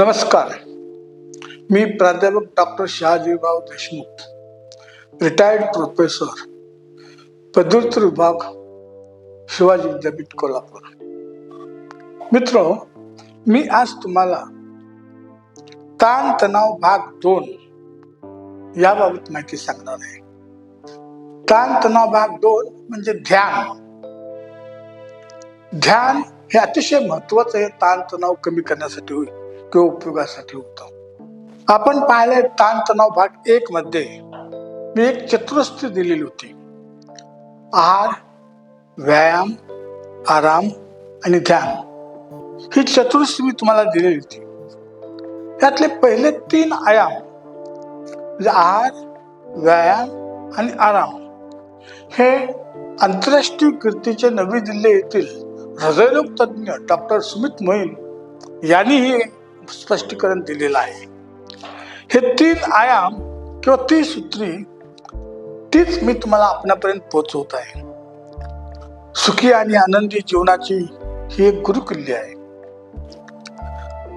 नमस्कार. मी प्राध्यापक doctor Shahajirao Deshmukh retired professor पदव्युत्तर विभाग शिवाजी विद्यापीठ कोल्हापूर. मित्र मी आज तुम्हाला ताण तणाव भाग दोन याबाबत माहिती सांगणार आहे. ताण तणाव भाग दोन म्हणजे ध्यान. ध्यान हे अतिशय महत्वाचं आहे ताणतणाव कमी करण्यासाठी होईल. किंवा उपयोगासाठी होतं. आपण पाहिले ताणतणाव भाग एक मध्ये मी एक चतुरस्ती दिलेली होती. आहार व्यायाम आराम आणि ध्यान. ही चतुर्थी मी तुम्हाला दिलेली होती. यातले पहिले तीन आयाम म्हणजे आहार व्यायाम आणि आराम हे आंतरराष्ट्रीय कीर्तीचे नवी दिल्ली येथील हृदयरोग तज्ज्ञ डॉक्टर सुमित मोहीन यांनी हे स्पष्टीकरण दिलेलं आहे. हे तीन आयाम किंवा ती सूत्री तीच मी तुम्हाला आपणापर्यंत पोहोचवत आहे. सुखी आणि आनंदी जीवनाची ही एक गुरुकिल्ली आहे.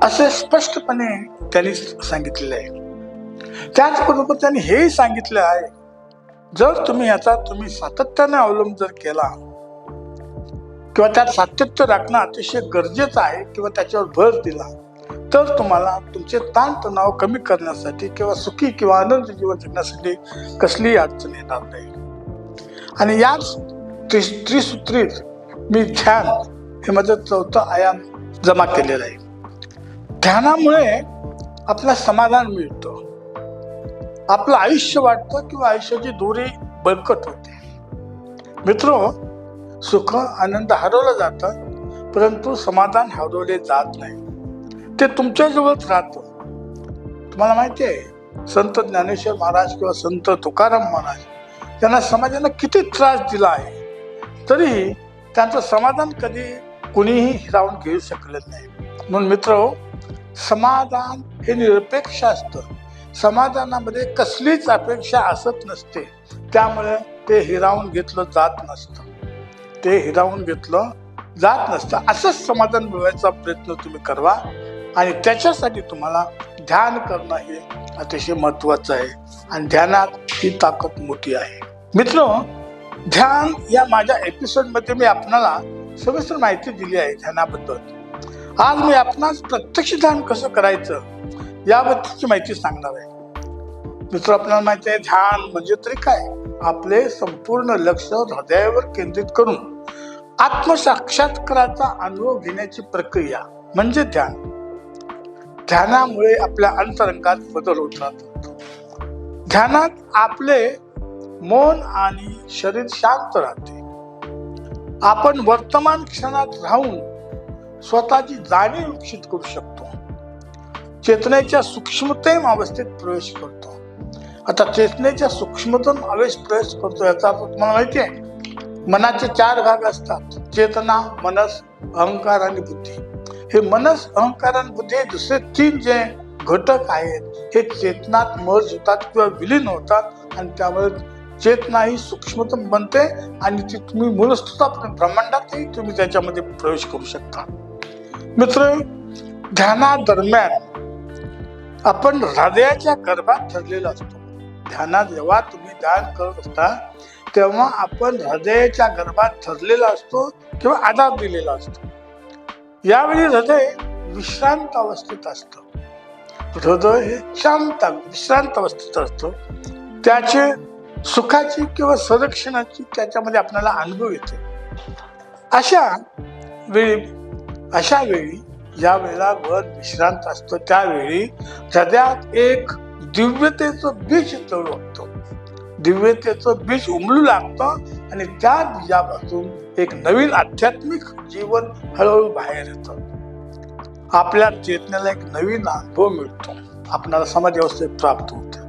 असे स्पष्टपणे त्यांनी सांगितलेले आहे. त्याचबरोबर त्यांनी हेही सांगितले आहे जर तुम्ही याचा तुम्ही सातत्याने अवलंब जर केला किंवा त्यात सातत्य राखणं अतिशय गरजेचं आहे किंवा त्याच्यावर भर दिला तर तुम्हाला तुमचे ताणतणाव कमी करण्यासाठी किंवा सुखी किंवा आनंद जीवन जगण्यासाठी कसलीही अडचण येणार नाही. आणि याच त्रि- त्रिसूत्रीत मी ध्यान हे माझं चौथं आयाम जमा केलेलं आहे. ध्यानामुळे आपला समाधान मिळतं. आपलं आयुष्य वाटतं किंवा आयुष्याची दोरी बळकट होते. मित्र सुख आनंद हरवलं जातं परंतु समाधान हरवले जात नाही. ते तुमच्याजवळच राहतं. तुम्हाला माहिती आहे संत ज्ञानेश्वर महाराज किंवा संत तुकाराम महाराज यांना समाजानं किती त्रास दिला आहे तरी त्यांचं समाधान कधी कुणीही हिरावून घेऊ शकले नाही. म्हणून मित्र हो, समाधान हे निरपेक्ष असतं. समाधानामध्ये कसलीच अपेक्षा असत नसते. त्यामुळे ते हिरावून घेतलं जात नसतं. ते हिरावून घेतलं जात नसतं. असंच समाधान मिळवायचा प्रयत्न तुम्ही करवा. आणि त्याच्यासाठी तुम्हाला ध्यान करणं हे अतिशय महत्वाचं आहे. आणि ध्यानात ही ताकद मोठी आहे. मित्र ध्यान या माझ्या एपिसोडमध्ये मी आपणाला सविस्तर माहिती दिली आहे ध्यानाबद्दल. आज मी आपणास प्रत्यक्ष ध्यान कसं करायचं याबद्दलची माहिती सांगणार आहे. मित्र आपल्याला माहिती आहे ध्यान म्हणजे तरी काय? आपले संपूर्ण लक्ष हृदयावर केंद्रित करून आत्मसाक्षात्काराचा अनुभव घेण्याची प्रक्रिया म्हणजे ध्यान. ध्यानामुळे आपल्या अंतरंगात बदल होत राहतो ध्यानात आपले मन आणि शरीर शांत राहते. आपण वर्तमान क्षणात राहून स्वतःची जाणीव विकसित करू शकतो. चेतनेच्या सूक्ष्मतम अवस्थेत प्रवेश करतो. आता चेतनेच्या सूक्ष्मतम अवेश प्रवेश करतो याचा अर्थ तुम्हाला माहिती आहे. मनाचे चार भाग असतात. चेतना मनस अहंकार आणि बुद्धी. हे मनस अहंकार आणि बुद्धी दुसरे तीन जे घटक आहेत हे चेतनात मर्ज होतात किंवा विलीन होतात आणि त्यामुळे चेतना ही सूक्ष्मतम बनते आणि ती तुम्ही मूलस्थापर्यंत ब्रह्मांडातही तुम्ही त्याच्यामध्ये प्रवेश करू शकता. मित्र ध्यानादरम्यान आपण हृदयाच्या गर्भात ठरलेलो असतो. ध्यानात जेव्हा तुम्ही ध्यान करत असता तेव्हा आपण हृदयाच्या गर्भात ठरलेला असतो किंवा आधार दिलेला असतो. यावेळी हृदय विश्रांत अवस्थेत असतं. हृदय हे शांत विश्रांत अवस्थेत असतं. त्याचे सुखाची किंवा संरक्षणाची त्याच्यामध्ये आपल्याला अनुभव येते. अशा वेळी अशा वेळी ज्या वेळेला वर विश्रांत असतो. त्यावेळी हृदयात एक दिव्यतेचं बीज चढवतो दिव्यतेचं बीज उमलू लागतं आणि त्या बीजापासून एक नवीन आध्यात्मिक जीवन हळूहळू बाहेर येतं. आपल्या चेतनेला एक नवीन अनुभव मिळतो. आपणाला समाज व्यवस्थेत प्राप्त होते.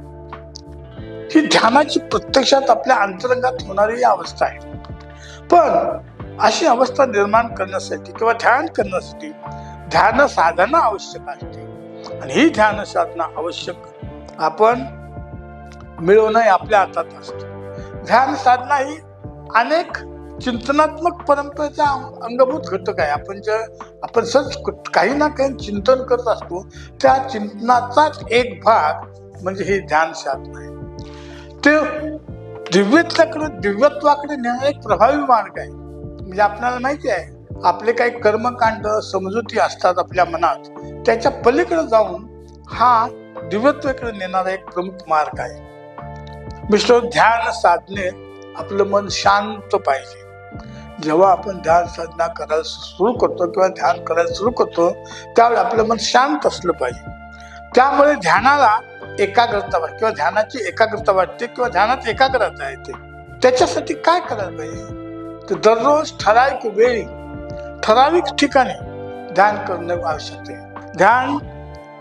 ही ध्यानाची प्रत्यक्षात आपल्या अंतरंगात होणारी अवस्था आहे. पण अशी अवस्था निर्माण करण्यासाठी किंवा ध्यान करण्यासाठी ध्यान साधना आवश्यक असते. आणि ही ध्यान साधना आवश्यक आपण मिळवणं आपल्या हातात असतं. ध्यान साधना ही अनेक चिंतनात्मक परंपरेचा अंगभूत घटक आहे. आपण ज्या आपण सच काही ना काही चिंतन करत असतो त्या चिंतनाचाच एक भाग म्हणजे हे ध्यान साधना आहे. ते दिव्यत्वाकडे दिव्यत्वाकडे नेणारा एक प्रभावी मार्ग आहे. म्हणजे आपल्याला माहिती आहे आपले काही कर्मकांड समजुती असतात आपल्या मनात त्याच्या पलीकडे जाऊन हा दिव्यत्वाकडे नेणारा एक प्रमुख मार्ग आहे. मिस्टर ध्यान साधने आपलं मन शांत पाहिजे. जेव्हा आपण ध्यान साधना करायला सुरू करतो किंवा ध्यान करायला सुरू करतो त्यावेळी आपलं मन शांत असलं पाहिजे. त्यामुळे ध्यानाला एकाग्रता वाटते किंवा ध्यानाची एकाग्रता वाटते किंवा ध्यानात एकाग्रता येते. त्याच्यासाठी काय करायला पाहिजे? तर दररोज ठराविक वेळी ठराविक ठिकाणी ध्यान करणे आवश्यक आहे. ध्यान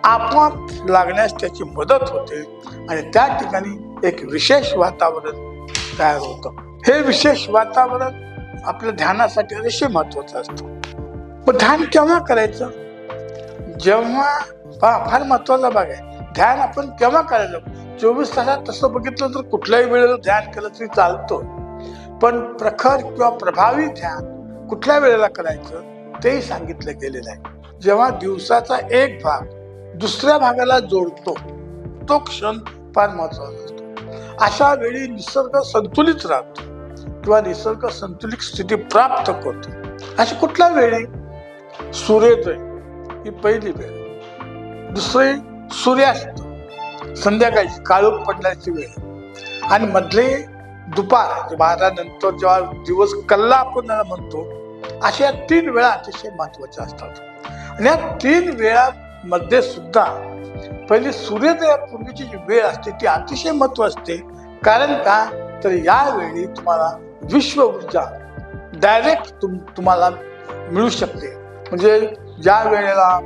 आपोआप लागण्यास त्याची मदत होते आणि त्या ठिकाणी एक विशेष वातावरण तयार होतं. हे विशेष वातावरण आपल्या ध्यानासाठी अतिशय महत्त्वाचा असतो. मग ध्यान केव्हा करायचं? जेव्हा पहा फार महत्त्वाचा भाग आहे. ध्यान आपण केव्हा करायचं? चोवीस तासात तसं बघितलं तर कुठल्याही वेळेला ध्यान केलं तरी चालतो पण प्रखर किंवा प्रभावी ध्यान कुठल्या वेळेला करायचं तेही सांगितलं गेलेलं आहे. जेव्हा दिवसाचा एक भाग दुसऱ्या भागाला जोडतो तो क्षण फार महत्त्वाचा असतो. अशा वेळी निसर्ग संतुलित राहतो. किंवा निसर्ग संतुलित स्थिती प्राप्त करतो. अशी कुठल्या वेळी सूर्योदय ही पहिली वेळ दुसरी सूर्यास्त संध्याकाळची काळोख पडण्याची वेळ आणि मधले दुपार बारानंतर जेव्हा दिवस कल्ला आपण म्हणतो अशा या तीन वेळा अतिशय महत्त्वाच्या असतात. आणि या तीन वेळामध्ये सुद्धा पहिली सूर्योदयापूर्वीची जी वेळ असते ती अतिशय महत्त्व असते. कारण का? तर यावेळी तुम्हाला विश्व ऊर्जा डायरेक्ट तुम तुम्हाला मिळू शकते. म्हणजे ज्या वेळेला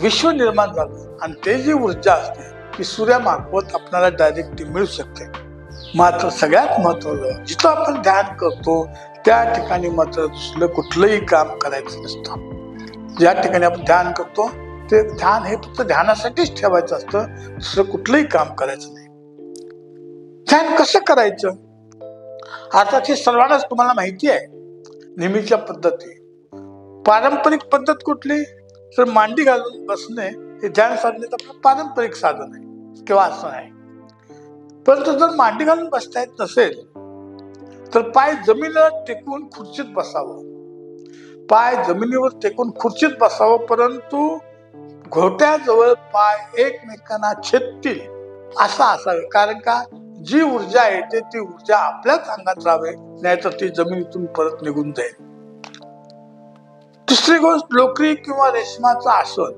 विश्व निर्माण झालं आणि ते जी ऊर्जा असते ती सूर्यामार्फत आपल्याला डायरेक्ट ती मिळू शकते. मात्र सगळ्यात महत्वाचं जिथं आपण ध्यान करतो त्या ठिकाणी मात्र दुसरं कुठलंही काम करायचं नसतं. ज्या ठिकाणी आपण ध्यान करतो ते ध्यान हे फक्त ध्यानासाठीच ठेवायचं असतं दुसरं कुठलंही काम करायचं नाही. ध्यान कसं करायचं? अर्थात हे सर्वांनाच तुम्हाला माहिती आहे. नेहमीच्या पद्धती. पारंपरिक पद्धत कुठली? तर मांडी घालून बसणे हे ध्यान साधण्याचं आपलं पारंपरिक साधन आहे किंवा आसन आहे. परंतु जर मांडी घालून बसता येत नसेल तर पाय जमिनीवर टेकून खुर्चीत बसावं. पाय जमिनीवर टेकून खुर्चीत बसावं परंतु घोट्याजवळ पाय एकमेकांना छेदतील असा असावे. कारण का? जी ऊर्जा येते ती ऊर्जा आपल्याच अंगात राहावे नाहीतर ती जमिनीतून परत निघून जाईल. तिसरी गोष्ट लोकरी किंवा रेशमाचं आसन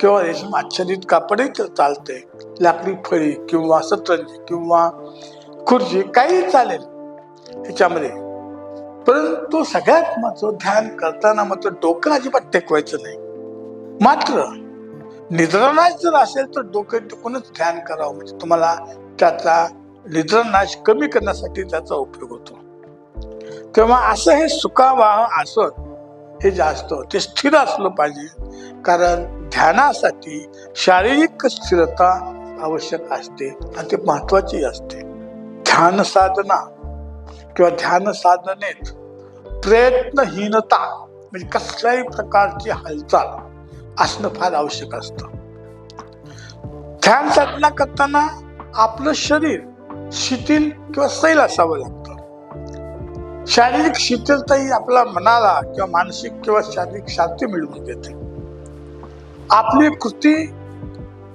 किंवा रेशम आच्छादित कापडही तर चालते लाकडी फळी किंवा सतरंजी किंवा खुर्ची काही चालेल ह्याच्यामध्ये. परंतु सगळ्यात महत्त्व ध्यान करताना मात्र डोकं अजिबात टेकवायचं नाही. मात्र निद्रणाच जर असेल तर डोकं टेकूनच ध्यान करावं. म्हणजे तुम्हाला त्याचा निद्रानाश कमी करण्यासाठी त्याचा उपयोग होतो. तेव्हा असं हे सुखावाह आसन हे जास्त ते स्थिर असलं पाहिजे. कारण ध्यानासाठी शारीरिक स्थिरता आवश्यक असते आणि ते महत्वाची असते. ध्यान साधना किंवा ध्यान साधनेत प्रयत्नहीनता म्हणजे कसल्याही प्रकारची हालचाल असणं फार आवश्यक असतं. ध्यान साधना करताना आपलं शरीर शिथिल किंवा सैल असावं लागतं. शारीरिक शिथिलता ही आपल्या मनाला किंवा मानसिक किंवा शारीरिक शांती मिळवून देते. आपली कृती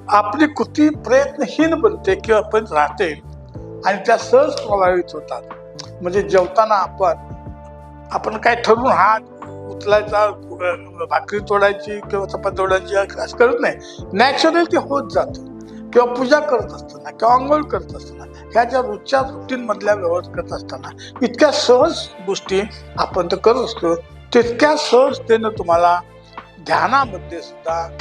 आपली कृती प्रयत्नहीन बनते किंवा पण राहते आणि त्या सहज प्रभावित होतात. म्हणजे जेवताना आपण आपण काय ठरवून हात उचलायचा भाकरी तोडायची किंवा चपात तोडायची असं करत नाही. नॅचरल ते होत जातं. किंवा पूजा करत असताना किंवा आंघोळ करत असताना ह्या ज्या रोजच्या रुटीनमधल्या व्यवहार करत असताना इतक्या सहज गोष्टी आपण तर करत असतो. तितक्या सहजतेनं तुम्हाला ध्यानामध्ये सुद्धा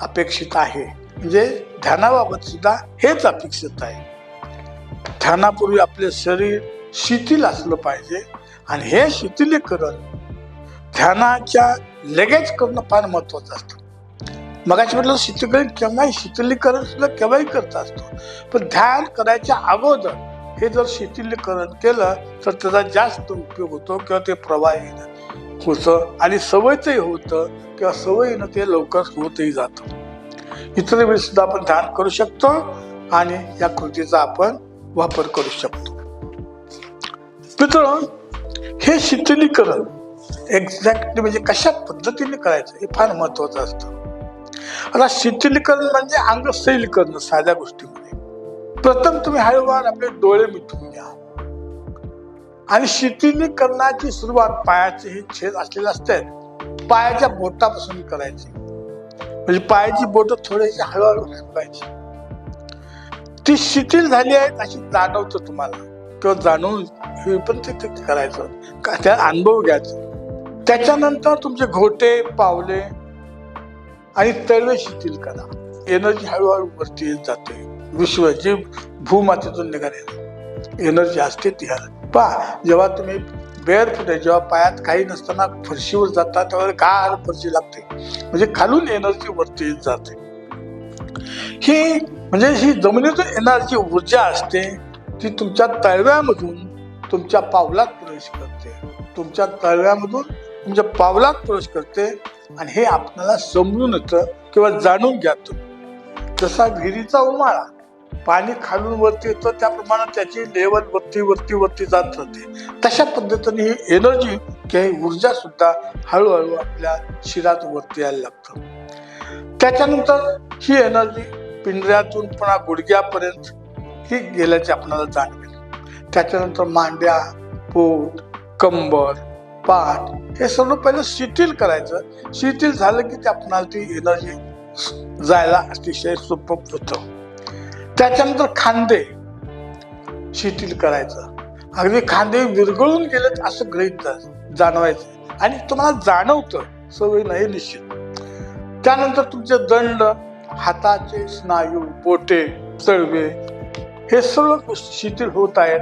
अपेक्षित आहे. म्हणजे ध्यानाबाबत सुद्धा हेच अपेक्षित आहे. ध्यानापूर्वी आपले शरीर शिथिल असलं पाहिजे आणि हे शिथिलीकरण ध्यानाच्या लगेच करणं फार महत्वाचं असतं. मगाशी म्हटलं शिथिलीकरण केव्हाही शीतलीकरण सुद्धा केव्हाही करत असतो. पण ध्यान करायच्या अगोदर हे जर शिथिलीकरण केलं तर त्याचा जास्त उपयोग होतो किंवा ते प्रवाही होतं आणि सवयचंही होतं किंवा सवयीनं ते लवकर होतही जातं. इतर वेळी सुद्धा आपण ध्यान करू शकतो आणि या कृतीचा आपण वापर करू शकतो. मित्र हे शिथिलीकरण एक्झॅक्टली म्हणजे कशा पद्धतीने करायचं हे फार महत्वाचं असतं. आता शिथिलीकरण म्हणजे अंग सैल करणं साध्या गोष्टीमध्ये. प्रथम तुम्ही हळूवार आपले डोळे मिटून घ्या. आणि शिथिलीकरणाची सुरुवात पायाचे हे छेद असलेले असतात पायाच्या बोटापासून करायची. म्हणजे पायाची बोट थोडीशी हळूहळू हलवायची ती शिथिल झाली आहेत अशी जाणवतं तुम्हाला. किंवा जाणून पण ते करायचं. का त्या अनुभव घ्यायचा. त्याच्यानंतर तुमचे घोटे पावले आणि तळवे शिथिल करा एनर्जी हळूहळू वरती येत जाते विश्व जी भूमातेतून निघाले. एनर्जी असते ती हळू. पहा जेव्हा तुम्ही बेअर फुटे जेव्हा पायात काही नसताना फरशीवर जाता तेव्हा गार फरशी लागते. म्हणजे खालून एनर्जी वरती येत जाते. ही म्हणजे ही जमिनीतून एनर्जी ऊर्जा असते ती तुमच्या तळव्यामधून तुमच्या पावलात प्रवेश करते. तुमच्या तळव्यामधून तुमच्या पावलात प्रवेश करते आणि हे आपल्याला समजून येतं किंवा जाणून घ्या तुम्ही. जसा विहिरीचा उमाळा पाणी खालून वरती येतं त्याप्रमाणे त्याची लेवल वरती वरती वरती जात राहते. तशा पद्धतीने ही एनर्जी किंवा ऊर्जा सुद्धा हळूहळू आपल्या शिरात वरती यायला लागतं. त्याच्यानंतर ही एनर्जी पिंजऱ्यातून पुन्हा गुडघ्यापर्यंत ही गेल्याची आपल्याला जाणवेल. त्याच्यानंतर मांड्या पोट कंबर पाठ हे सर्व पहिलं शिथिल करायचं. शिथिल झालं की ते आपणाला ती एनर्जी जायला अतिशय सोपं होतं. त्याच्यानंतर खांदे शिथिल करायचं. अगदी खांदे विरघळून गेलेत असं गृहित जाणवायचं. आणि तुम्हाला जाणवतं सवय नाही निश्चित. त्यानंतर तुमचे दंड हाताचे स्नायू बोटे तळवे हे सर्व शिथिल होत आहेत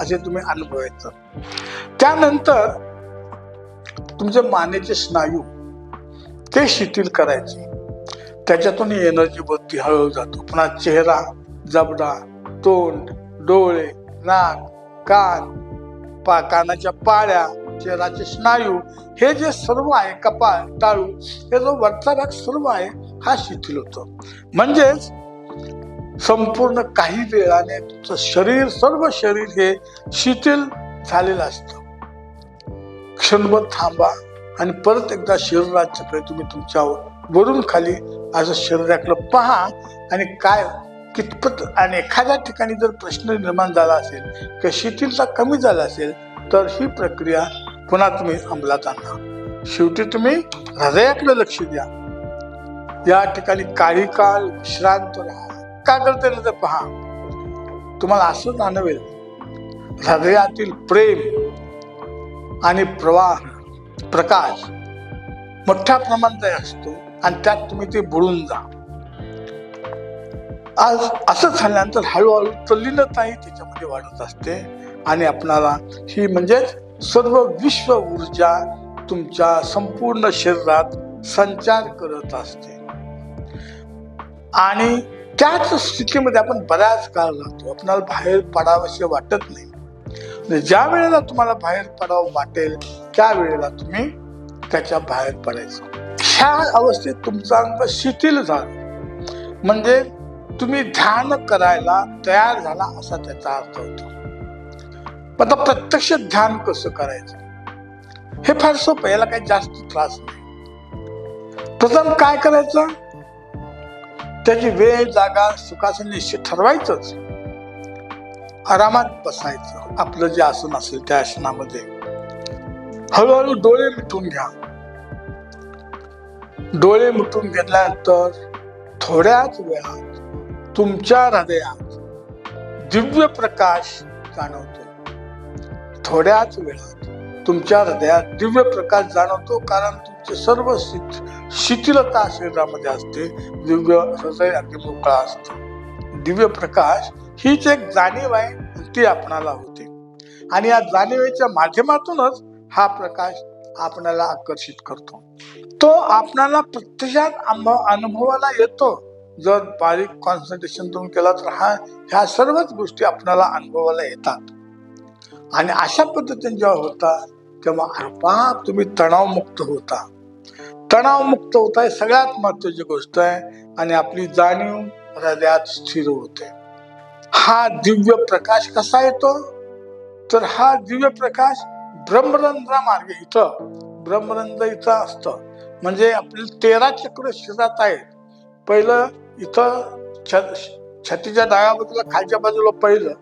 असे तुम्ही अनुभवायचं. त्यानंतर तुमचे मानेचे स्नायू ते शिथिल करायचे. त्याच्यातून एनर्जी वरती हळूहळू जातो. पुन्हा चेहरा जबडा तोंड डोळे नाक कान पा कानाच्या पाळ्या चेहराचे स्नायू हे जे सर्व आहे कपाळ टाळू हे जो वरचा भाग सर्व आहे हा शिथिल होतो. म्हणजेच संपूर्ण काही वेळाने तुमचं शरीर सर्व शरीर हे शिथिल झालेलं असतं. क्षणभर थांबा आणि परत एकदा शरीराच्याकडे तुम्ही तुमच्यावर वरून खाली असं शरीराकडं पहा आणि काय कितपत आणि एखाद्या ठिकाणी जर प्रश्न निर्माण झाला असेल किंवा शिथिलता कमी झाला असेल तर ही प्रक्रिया पुन्हा तुम्ही अंमलात आणा. शेवटी तुम्ही हृदयाकडे लक्ष द्या. या ठिकाणी काही काळ विश्रांत राहा. का करते तर पहा. तुम्हाला असं जाणवेल हृदयातील प्रेम आणि प्रवाह प्रकाश मोठ्या प्रमाणात असतो आणि त्यात तुम्ही ते बुडून जा. आज असं झाल्यानंतर हळूहळू तल्लीनताही त्याच्यामध्ये वाढत असते आणि आपणाला ही म्हणजेच सर्व विश्व ऊर्जा तुमच्या संपूर्ण शरीरात संचार करत असते. आणि त्याच स्थितीमध्ये आपण बऱ्याच काळ राहतो. आपणाला बाहेर पडावंसे वाटत नाही. म्हणजे ज्या वेळेला तुम्हाला बाहेर पडावं वाटेल त्या वेळेला तुम्ही त्याच्या बाहेर पडायचं. ह्या अवस्थेत तुमचा अंग शिथिल झाला. म्हणजे तुम्ही ध्यान करायला तयार झाला असा त्याचा अर्थ होतो. पण आता प्रत्यक्ष ध्यान कसं करायचं? हे फार सोपं याला काही जास्त त्रास नाही. प्रथम काय करायचं? त्याची वेळ जागा सुखासन निश्चित ठरवायचंच. आरामात बसायचं. आपलं जे आसन असेल त्या आसनामध्ये. हळूहळू डोळे मिटून घ्या. डोळे मिटून घेतल्यानंतर थोड्याच वेळात तुमच्या हृदयात दिव्य प्रकाश जाणवतो. थोड्याच वेळात तुमच्या हृदयात दिव्य प्रकाश जाणवतो कारण तुमचे सर्व शिथिलता शरीरामध्ये असते. दिव्य हृदय अगदी मोकळा असतो. दिव्य प्रकाश हीच एक जाणीव आहे ती आपणाला होते. आणि या जाणीवेच्या माध्यमातूनच हा प्रकाश आपणाला आकर्षित करतो. तो आपणाला प्रत्यक्षात अनुभवाला येतो. जर बारीक कॉन्सन्ट्रेशन तुम्ही केला तर हा ह्या सर्वच गोष्टी आपणाला अनुभवाला येतात. आणि अशा पद्धतीने जेव्हा होता तेव्हा आपाप तुम्ही तणावमुक्त होता. तणावमुक्त होता आहे सगळ्यात महत्वाची गोष्ट आहे. आणि आपली जाणीव हृदयात स्थिर होते. हा दिव्य प्रकाश कसा येतो? तर हा दिव्य प्रकाश ब्रह्मरंध्रा मार्गे इथं ब्रह्मरंध्र इथं असतं. म्हणजे आपले तेरा चक्र शरीरात आहेत. पहिलं इथं छ छातीच्या डाव्या बाजूला खालच्या बाजूला पहिलं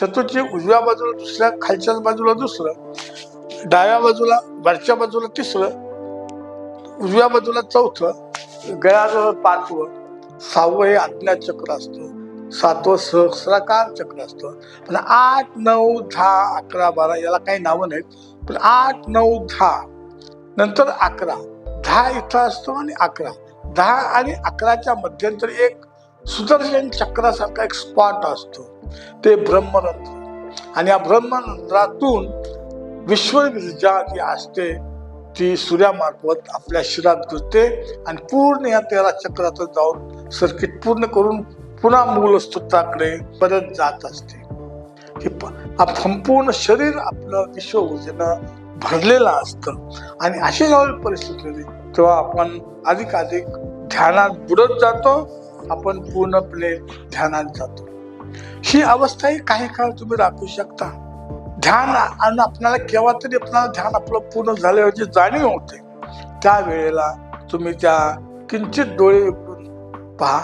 छतूची उजव्या बाजूला दुसऱ्या खालच्या बाजूला दुसरं डाव्या बाजूला वरच्या बाजूला तिसरं उजव्या बाजूला चौथं गळ्याजवळ पाचवं सहावं हे आज्ञा चक्र सातवं सहस्राकार चक्र असतं. पण आठ नऊ दहा अकरा बारा याला काही नावं नाहीत. पण आठ नऊ दहा नंतर अकरा. दहा इथं असतो आणि अकरा. दहा आणि अकराच्या मध्यंतरी एक सुदर्शन चक्रासारखा एक स्पॉट असतो. ते ब्रह्मरंध्र. आणि या ब्रह्मरंध्रातून विश्वविर्जा जी असते ती सूर्यामार्फत आपल्या शिरात घुसते आणि पूर्ण या तेरा चक्रातून जाऊन सर्किट पूर्ण करून पुन्हा मूलस्तोत्राकडे परत जात असते. आप- संपूर्ण शरीर आपलं विश्व ऊर्जेनं भरलेलं असतं. आणि अशी ज्यावेळी परिस्थिती होती तेव्हा आपण अधिक अधिक ध्यानात बुडत जातो आपण पूर्णपणे ध्यानात जातो. ही अवस्थाही काही काळ तुम्ही राखू शकता. ध्यान आणि आपल्याला केव्हा तरी आपल्याला ध्यान आपलं पूर्ण झाल्यावरची जाणीव होते. त्यावेळेला तुम्ही त्या किंचित डोळे उघडून पहा.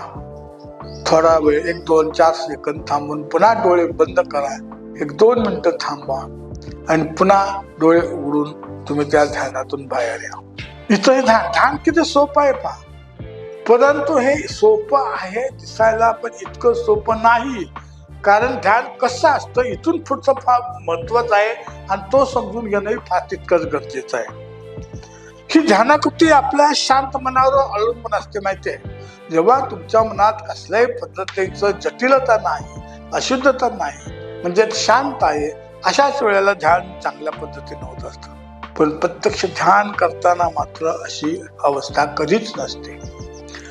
थोडा वेळ एक दोन चार सेकंद थांबून पुन्हा डोळे बंद करा. एक दोन मिनटं थांबा आणि पुन्हा डोळे उघडून तुम्ही त्या ध्यानातून बाहेर या. इथं हे ध्यान ध्यान किती सोपं आहे पहा. परंतु हे सोपं आहे दिसायला पण इतकं सोपं नाही. कारण ध्यान कसं असतं इथून पुढचं फार महत्वाचं आहे आणि तो समजून घेणंही फार तितकंच गरजेचं आहे. ही ध्यानाकृती आपल्या शांत मनावर अवलंबून असते माहितीये. जेव्हा तुमच्या मनात कसल्याही पद्धतीचं जटिलता नाही अशुद्धता नाही म्हणजे शांत आहे अशाच वेळेला ध्यान चांगल्या पद्धतीने होत असतं. पण प्रत्यक्ष ध्यान करताना मात्र अशी अवस्था कधीच नसते.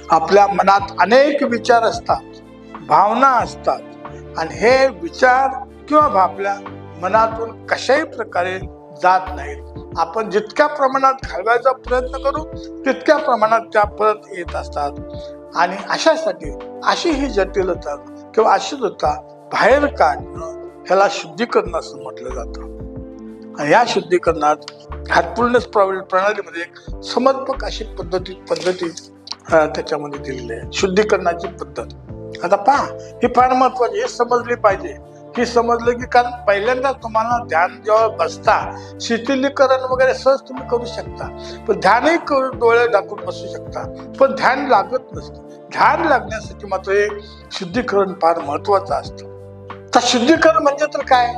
आपल्या मनात अनेक विचार असतात भावना असतात आणि हे विचार किंवा भापल्या मनातून कशाही प्रकारे जात नाहीत. आपण जितक्या प्रमाणात घालवायचा प्रयत्न करू तितक्या प्रमाणात त्या परत येत असतात. आणि अशासाठी अशी ही जटिलता किंवा अशुद्धता बाहेर काढणं ह्याला शुद्धीकरण असं म्हटलं जातं. आणि या शुद्धीकरणात हातपूर्णच प्रणालीमध्ये एक समर्पक अशी पद्धती पद्धती त्याच्यामध्ये दिलेली आहे. शुद्धीकरणाची पद्धत. आता पहा ही फार महत्वाची हे समजली पाहिजे. ही समजलं की कारण पहिल्यांदा तुम्हाला ध्यान जेव्हा बसता शिथिलीकरण वगैरे सहज तुम्ही करू शकता. पण ध्यानही करून डोळे दाखवून बसू शकता. पण ध्यान लागत नसतं. ध्यान लागण्यासाठी मात्र हे शुद्धीकरण फार महत्वाचं असतं. तर शुद्धीकरण म्हणजे तर काय?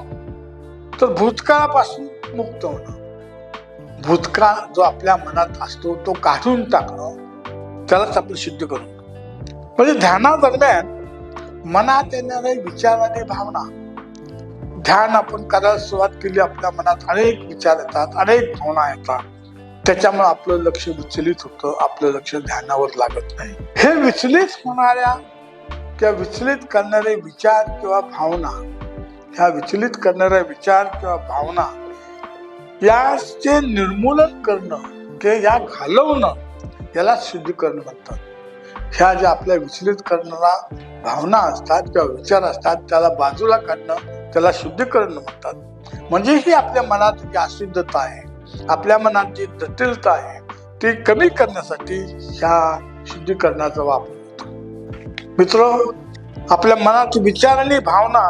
तर भूतकाळापासून मुक्त होणं. भूतकाळ जो आपल्या मनात असतो तो काढून टाकणं. त्यालाच आपण शुद्धीकरण म्हणजे ध्यानादरम्यान मनात येणारे विचार आणि भावना. ध्यान आपण करायला सुरुवात केली आपल्या मनात अनेक विचार येतात अनेक भावना येतात. त्याच्यामुळे आपलं लक्ष विचलित होतं आपलं लक्ष ध्यानावर लागत नाही. हे विचलित होणाऱ्या किंवा विचलित करणारे विचार किंवा भावना ह्या विचलित करणाऱ्या विचार किंवा भावना याचे निर्मूलन करणं किंवा या घालवणं याला शुद्धीकरण म्हणतात. ह्या ज्या आपल्या विचलित करणारा भावना असतात किंवा विचार असतात त्याला बाजूला काढणं त्याला शुद्धीकरण म्हणतात. म्हणजे ही आपल्या मनात जी अशुद्धता आहे आपल्या मनात जी जटिलता आहे ती कमी करण्यासाठी ह्या शुद्धीकरणाचा वापर होतो. मित्र आपल्या मनात विचार आणि भावना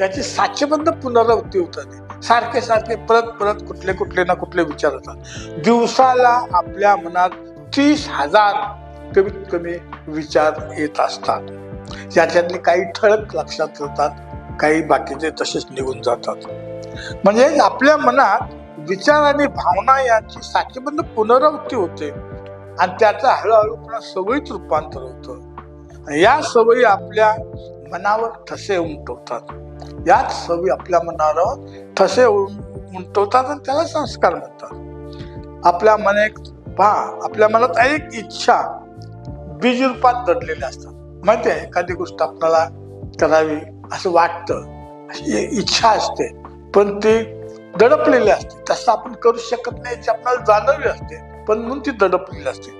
याची साचेबद्ध पुनरावृत्ती होतात. सारखे सारखे परत परत कुठले कुठले ना कुठले विचार होतात. दिवसाला आपल्या मनात तीस हजार कमीत कमी विचार येत असतात. याच्यातले काही ठळक लक्षात येतात काही बाकीचे तसेच निघून जातात. म्हणजे आपल्या मनात विचार आणि भावना यांची साचेबंद पुनरावृत्ती होते आणि त्याचं हळूहळू सवयीत रूपांतर होतं. या सवयी आपल्या मनावर ठसे उमटवतात. याच सवयी आपल्या मनावर ठसे उमटवतात आणि त्याला संस्कार म्हणतात. आपल्या मनात पहा आपल्या मनात अनेक इच्छा बीज रूपात दडलेल्या असतात. माहिती आहे एखादी गोष्ट आपल्याला करावी असं वाटतं अशी इच्छा असते पण ती दडपलेली असते. तसं आपण करू शकत नाही याची आपल्याला जाणवी असते पण म्हणून ती दडपलेली असते.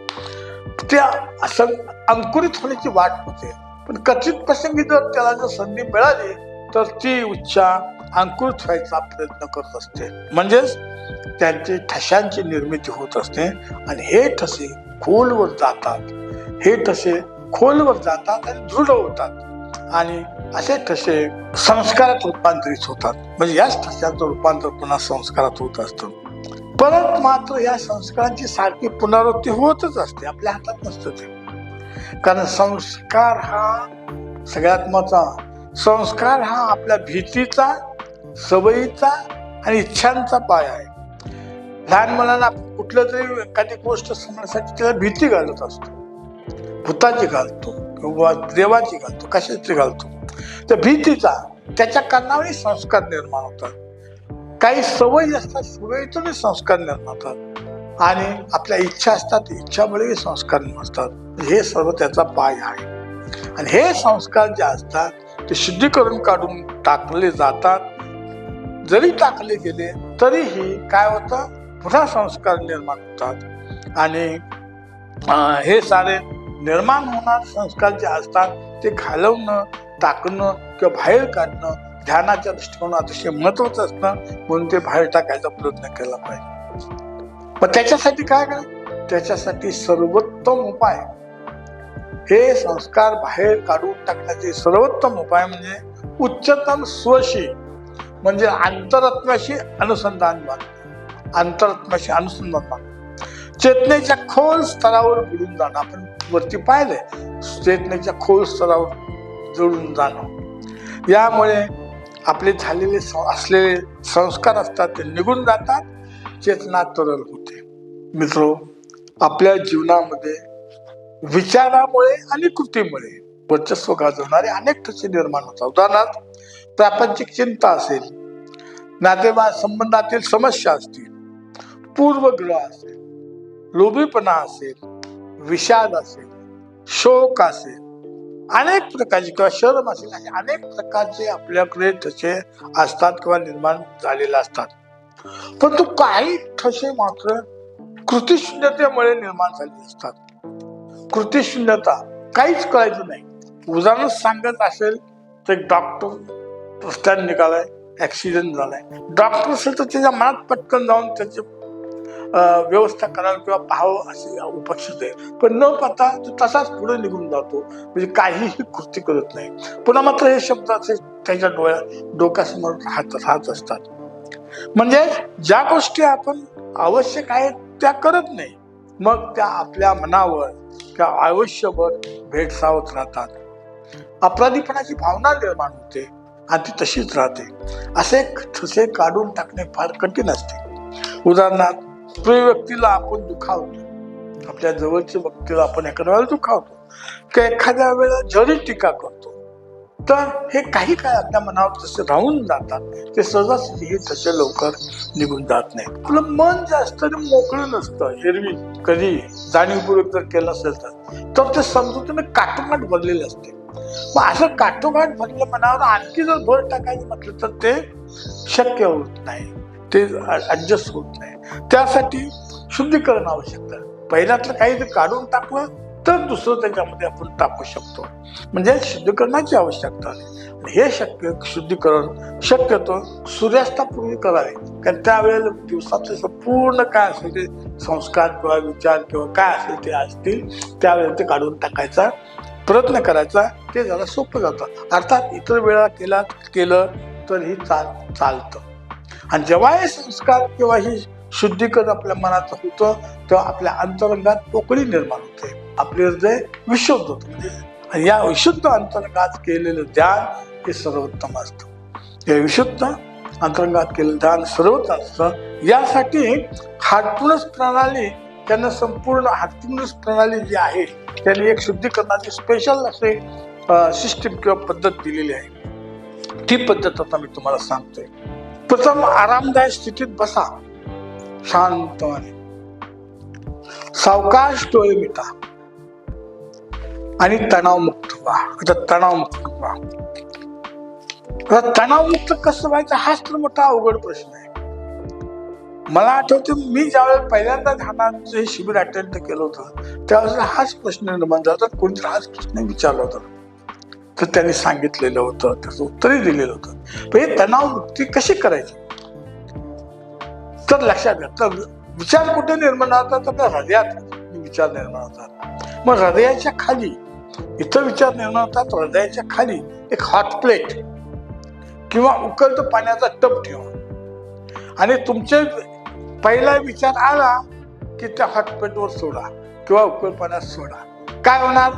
त्या असं अंकुरित होण्याची वाट होते. पण कथित प्रसंगी जर त्याला जर संधी मिळाली तर ती उच्चा अंकुरित व्हायचा प्रयत्न करत असते. म्हणजेच त्यांची ठशांची निर्मिती होत असते आणि हे ठसे खोलवर जातात. हे ठसे खोलवर जातात आणि दृढ होतात. आणि असे ठसे संस्कारात रूपांतरित होतात. म्हणजे याच ठशाचं रूपांतर पुन्हा संस्कारात होत असतं. परत मात्र या संस्कारांची सारखी पुनरावृत्ती होतच असते. आपल्या हातात नसतं ते. कारण संस्कार हा सगळ्यात महत्त्वाचा संस्कार हा आपल्या भीतीचा सवयीचा आणि इच्छांचा पाय आहे. लहान मुलांना कुठलं तरी एखादी गोष्ट समजण्यासाठी त्याला भीती घालत असतो. भूताची घालतो किंवा देवाची घालतो कशाची घालतो? तर भीतीचा त्याच्या कारणावरही संस्कार निर्माण होतात. काही सवयी असतात सवयीतूनही संस्कार निर्माण होतात. आणि आपल्या इच्छा असतात इच्छामुळेही संस्कार निर्माण हे सर्व त्याचा पाय आहे. आणि हे संस्कार जे असतात ते शुद्धीकरण काढून टाकले जातात. जरी टाकले गेले तरीही काय होतं? पुन्हा संस्कार निर्माण होतात. आणि हे सारे निर्माण होणार संस्कार जे असतात ते घालवणं टाकणं किंवा बाहेर काढणं ध्यानाच्या दृष्टिकोन अतिशय महत्वाचं असतं म्हणून ते बाहेर टाकायचा प्रयत्न केला पाहिजे. मग त्याच्यासाठी काय करा? त्याच्यासाठी सर्वोत्तम उपाय. हे संस्कार बाहेर काढून टाकण्याचे सर्वोत्तम उपाय म्हणजे उच्चतम स्वशी म्हणजे आंतरत्माशी अनुसंधान बांधणं. आंतरत्माशी अनुसंधान बांधणं. चेतनेच्या खोल स्तरावर बुडून जाणं. आपण वरती पाहिले चेतनेच्या खोल स्तरावर जोडून जाणं. यामुळे आपले झालेले स- असलेले संस्कार असतात ते निघून जातात चेतना तरल होते. मित्रो आपल्या जीवनामध्ये विचारामुळे आणि कृतीमुळे वर्चस्व गाजवणारे अनेक ठसे निर्माण होतात. उदाहरणार्थ प्रापंचिक चिंता असेल नातेवा संबंधातील समस्या असतील पूर्वग्रह असेल लोभीपणा असेल विषाद असेल शोक असेल अनेक प्रकारचे किंवा शरम असेल असे अनेक प्रकारचे आपल्याकडे ठसे असतात किंवा निर्माण झालेले असतात. परंतु काही ठसे मात्र कृतीशून्यतेमुळे निर्माण झालेले असतात. कृतीशून्यता काहीच कळायचं नाही. उदाहरण सांगत असेल तर एक डॉक्टर रस्त्यात निघालाय ऍक्सिडेंट झालाय. डॉक्टर असेल तर त्याच्या मनात पटकन जाऊन त्याचे व्यवस्था करावी किंवा पाहावं असे उपस्थित आहे. पण न पाहता तो तसाच पुढे निघून जातो. म्हणजे काहीही कृती करत नाही. पुन्हा मात्र हे शब्द असे त्याच्या डोळ्या डोक्यासमोर राहत राहत असतात. म्हणजे ज्या गोष्टी आपण आवश्यक आहेत त्या करत नाही. मग त्या आपल्या मनावर किंवा आयुष्यभर भेडसावत राहतात. अपराधीपणाची भावना निर्माण होते आणि ती तशीच राहते. असे ठसे काढून टाकणे फार कठीण असते. उदाहरणार्थ प्रिय व्यक्तीला आपण दुखावतो. आपल्या जवळच्या व्यक्तीला आपण एखाद्या वेळेला दुखावतो. किंवा एखाद्या वेळेला जरी टीका करतो तर हे काही काय आपल्या मनावर तसे राहून जातात ते सहजासहजी हे तसे लवकर निघून जात नाही आपलं मन जे असतं ते मोकळं नसतं. एरवी कधी जाणीवपूर्वक जर केलं असेल तर तर ते समजून काटोकाट भरलेले असते. मग असं काटोकाट भरलं मनावर आणखी जर भर टाकायचं म्हटलं तर ते शक्य होत नाही. ते ॲडजस्ट होत नाही. त्यासाठी शुद्धीकरण आवश्यक आहे. पहिल्यातलं काही जर काढून टाकलं तर दुसरं त्याच्यामध्ये आपण टाकू शकतो. म्हणजे शुद्धीकरणाची आवश्यकता आहे हे शक्य शुद्धीकरण शक्यतो सूर्यास्तापूर्वी करावे. कारण त्यावेळेला दिवसाचे संपूर्ण काय असेल ते संस्कार किंवा विचार किंवा काय असेल ते असतील त्यावेळेला ते काढून टाकायचा प्रयत्न करायचा. ते जरा सोपं जातं. अर्थात इतर वेळा केला केलं तर ही चाल चालतं. आणि जेव्हा हे संस्कार किंवा ही शुद्धीकरण आपल्या मनात होतं तेव्हा आपल्या अंतरंगात पोकळी निर्माण होते. आपले हृदय विशुद्ध होतं. म्हणजे या विशुद्ध अंतरंगात केलेलं ध्यान हे सर्वोत्तम असतं. हे विशुद्ध अंतरंगात केलेलं ध्यान सर्वोत्तम असतं. यासाठी हार्टफुलनेस प्रणाली त्यांना संपूर्ण हार्टफुलनेस प्रणाली जी आहे त्यांनी एक शुद्धीकरणाची स्पेशल असे सिस्टीम किंवा पद्धत दिलेली आहे. ती पद्धत आता मी तुम्हाला सांगतोय. प्रथम आरामदायक स्थितीत बसा. शांतपणे. सावकाश डोळे मिटा. आणि तणावमुक्त व्हा. आता तणावमुक्त व्हा. आता तणावमुक्त कसं व्हायचं? हाच तर मोठा अवघड प्रश्न आहे. मला आठवतं मी ज्यावेळेस पहिल्यांदा ध्यानाचं हे शिबिर अटेंड केलं होतं त्यावेळेस हाच प्रश्न निर्माण झाला होता. कोणीतरी हाच प्रश्न विचारला होता. तर त्यांनी सांगितलेलं होतं त्याचं उत्तरही दिलेलं होतं. पण हे तणावमुक्ती कशी करायची? तर लक्षात घ्या तर विचार कुठे निर्माण होतात? तर हृदयात विचार निर्माण होतात. मग हृदयाच्या खाली इथं विचार निर्माण होतात हृदयाच्या खाली एक हॉट प्लेट किंवा उकळतं पाण्याचा टप ठेवा. आणि तुमचे पहिला विचार आला की त्या हॉटप्लेटवर सोडा किंवा उकळ पाण्यात सोडा. काय होणार?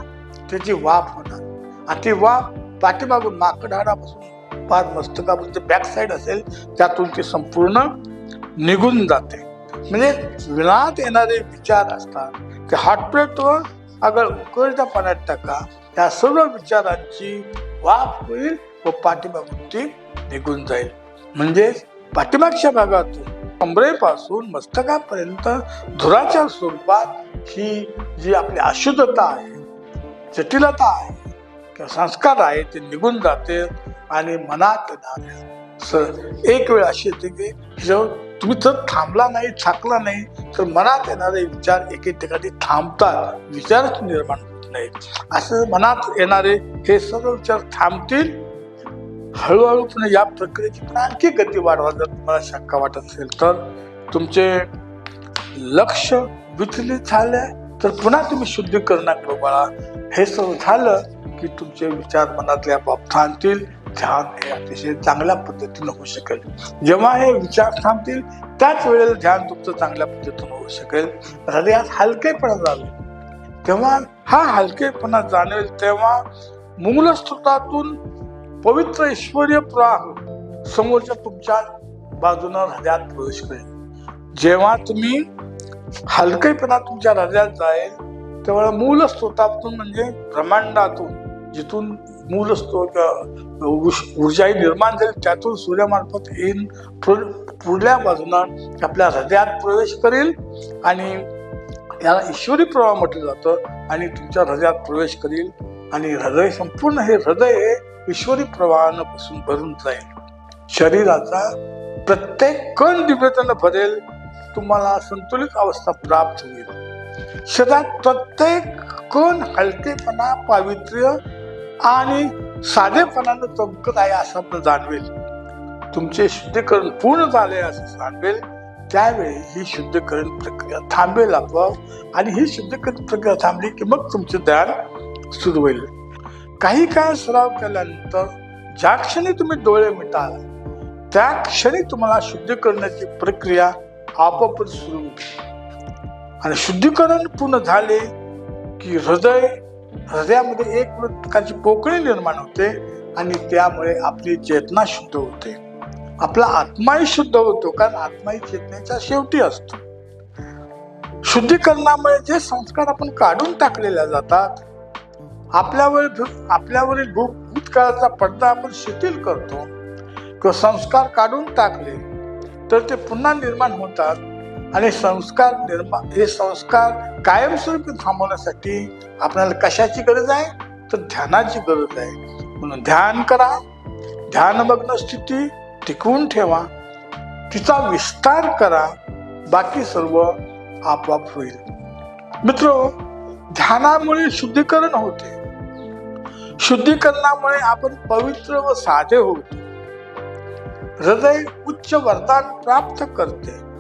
त्याची वाफ होणार. आणि वा पाठीमागून माकड फार पार मस्तकापासून बॅक साईड असेल त्यातून ती संपूर्ण निघून जाते. म्हणजे विनात येणारे विचार असतात ते हॉटप्लेटवर अगर उकळत्या पाण्यात टाका त्या सर्व विचारांची वाफ होईल व पाठीमागून ती निघून जाईल. म्हणजेच पाठीमागच्या भागातून कमरेपासून मस्तकापर्यंत धुराच्या स्वरूपात ही जी आपली अशुद्धता आहे जटिलता आहे किंवा संस्कार आहे ते निघून जाते आणि मनात येणाऱ्या एक वेळ अशी येते की ह्याच्यावर तुम्ही जर थांबला नाही थाकला नाही तर मनात येणारे विचार एके ठिकाणी थांबतात. विचारच निर्माण होत नाही असं मनात येणारे हे सर्व विचार थांबतील. हळूहळूपणे या प्रक्रियेची पण आणखी गती वाढवा जर तुम्हाला शंका वाटत असेल तर. तुमचे लक्ष विचलित झाले तर पुन्हा तुम्ही शुद्धीकरणाकडे वळा. हे सर्व झालं की तुमचे विचार मनातल्या बाब थांबतील ध्यान हे अतिशय चांगल्या पद्धतीनं होऊ शकेल. जेव्हा हे विचार थांबतील त्याच वेळेला ध्यान तुमचं चांगल्या पद्धतीनं होऊ शकेल. हृदयात हलकेपणा जाणवेल. तेव्हा हा हलकेपणा जाणवेल तेव्हा मूल स्रोतातून पवित्र ईश्वरीय प्राह समोरच्या तुमच्या बाजूनं हृदयात प्रवेश करेल. जेव्हा तुम्ही हलकेपणा तुमच्या हृदयात जाईल तेव्हा मूल स्रोतातून म्हणजे ब्रह्मांडातून जिथून मूल स्त्रोत ऊर्जाही निर्माण झाली त्यातून सूर्यामार्फत येईन पुढल्या बाजूनं आपल्या हृदयात प्रवेश करेल आणि याला ईश्वरी प्रवाह म्हटलं जातं आणि तुमच्या हृदयात प्रवेश करेल आणि हृदय संपूर्ण हे हृदय ईश्वरी प्रवाहानं पासून भरून जाईल. शरीराचा प्रत्येक कण दिव्यतेनं भरेल तुम्हाला संतुलित अवस्था प्राप्त होईल. शरीरात प्रत्येक कण हलकेपणा पावित्र्य आणि साधेपणानं चमकत आहे असं आपलं जाणवेल. तुमचे शुद्धीकरण पूर्ण झाले असं जाणवेल त्यावेळी ही शुद्धीकरण प्रक्रिया थांबेल आपोआप आणि ही शुद्धीकरण प्रक्रिया थांबली की मग तुमचे ध्यान सुरू होईल. काही काळ सराव केल्यानंतर ज्या क्षणी तुम्ही डोळे मिटाल त्या क्षणी तुम्हाला शुद्धीकरणाची प्रक्रिया आपोआपच सुरू होईल. आणि शुद्धीकरण पूर्ण झाले की हृदय हृदयामध्ये एक प्रकारची पोकळी निर्माण होते आणि त्यामुळे आपली चेतना शुद्ध होते. आपला आत्माही शुद्ध होतो कारण आत्माही चेतनेच्या शेवटी असतो. शुद्धीकरणामुळे जे संस्कार आपण काढून टाकलेल्या जातात आपल्यावर आपल्यावरील भू भूतकाळाचा पडदा आपण शिथिल करतो. किंवा संस्कार काढून टाकले तर ते पुन्हा निर्माण होतात. आणि संस्कार निर्माण हे संस्कार कायमस्वरूपी थांबवण्यासाठी आपल्याला कशाची गरज आहे? तर ध्यानाची गरज आहे. म्हणून ध्यान करा. ध्यानमग्न स्थिती टिकवून ठेवा. तिचा विस्तार करा. बाकी सर्व आपोआप होईल. मित्र ध्यानामुळे शुद्धीकरण होते. शुद्धीकरणामुळे आपण पवित्र व साधे होतो. हृदय उच्च वरदान प्राप्त करते.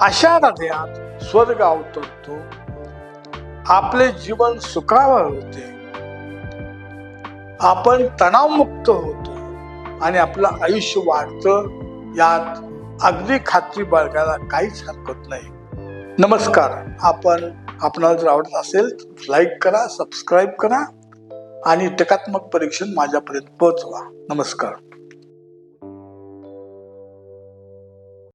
अशा हृदयात स्वर्ग अवतरतो आपले जीवन सुखावर होते. आपण तणावमुक्त होतो आणि आपलं आयुष्य वाढतं. यात अगदी खात्री बाळगायला काहीच हरकत नाही. नमस्कार. आपण आपणाला जर आवडत असेल लाईक करा सबस्क्राईब करा आणि टीकात्मक परीक्षण माझ्यापर्यंत पोहोचवा. नमस्कार.